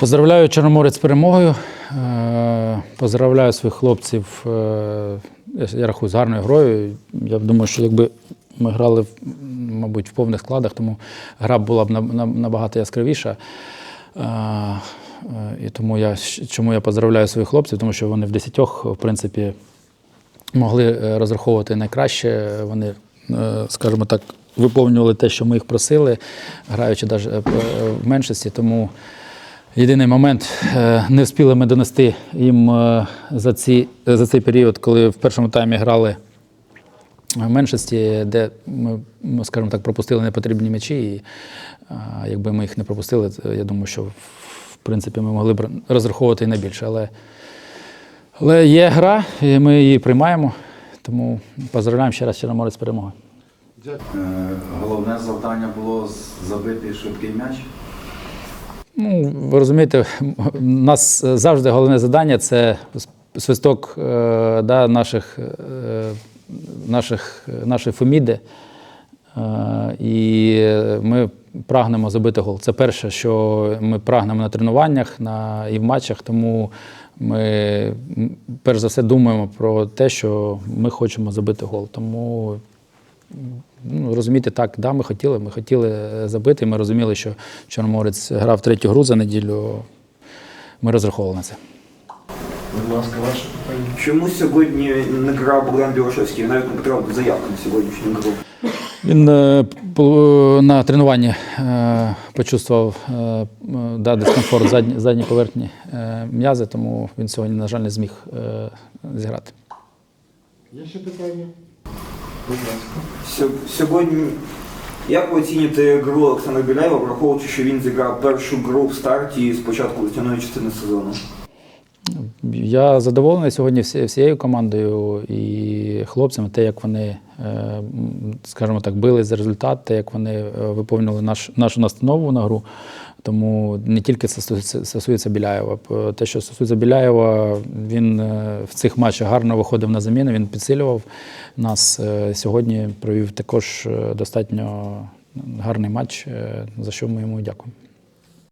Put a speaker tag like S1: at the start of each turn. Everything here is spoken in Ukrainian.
S1: Поздравляю Чорноморець з перемогою. Е, Поздравляю своїх хлопців. е, Я рахую з гарною грою. Я думаю, що якби ми грали, мабуть, в повних складах, тому гра була б на- на- набагато яскравіша. Е, І тому я чому я поздравляю своїх хлопців, тому що вони в десятьох, в принципі, могли розраховувати найкраще. Вони, скажімо так, виповнювали те, що ми їх просили, граючи навіть в меншості. Тому єдиний момент е, не встигли ми донести їм е, за, ці, за цей період, коли в першому таймі грали в меншості, де ми, ну, скажімо так, пропустили непотрібні м'ячі. І е, якби ми їх не пропустили, я думаю, що в принципі ми могли б розраховувати і на більше. Але але є гра, і ми її приймаємо. Тому поздравляємо ще раз Чорноморець.
S2: Е, Головне завдання було забити швидкий м'яч.
S1: Ну, ви розумієте, у нас завжди головне завдання це свисток е, да, наших, е, наших, нашої Феміди. Е, і ми прагнемо забити гол. Це перше, що ми прагнемо на тренуваннях на, і в матчах, тому ми перш за все думаємо про те, що ми хочемо забити гол. Тому Розумієте, так, да, ми хотіли, ми хотіли е, забити. Ми розуміли, що Чорноморець грав третю гру за неділю. Ми розраховували на це.
S3: Будь ласка, ваше питання.
S4: Чому сьогодні не грав Богдан Білошевський? Навіть не потрапив заявку на сьогоднішню гру.
S1: Він е, на тренуванні е, почувствував да, дискомфорт задні, задній поверхні м'язи, тому він сьогодні, на жаль, не зміг зіграти.
S3: Є ще питання?
S4: Сьогодні, як ви оцінюєте гру Олександра Біляєва, враховуючи, що він зіграв першу гру в старті з початку весняної частини сезону?
S1: Я задоволений сьогодні всією командою і хлопцями, те, як вони, е, скажімо так, били за результат, те, як вони е, виповнювали наш, нашу настанову на гру. Тому не тільки це стосується, Біляєва. Те, що стосується Біляєва, він е, в цих матчах гарно виходив на заміну, він підсилював нас. Сьогодні провів також достатньо гарний матч, за що ми йому дякуємо.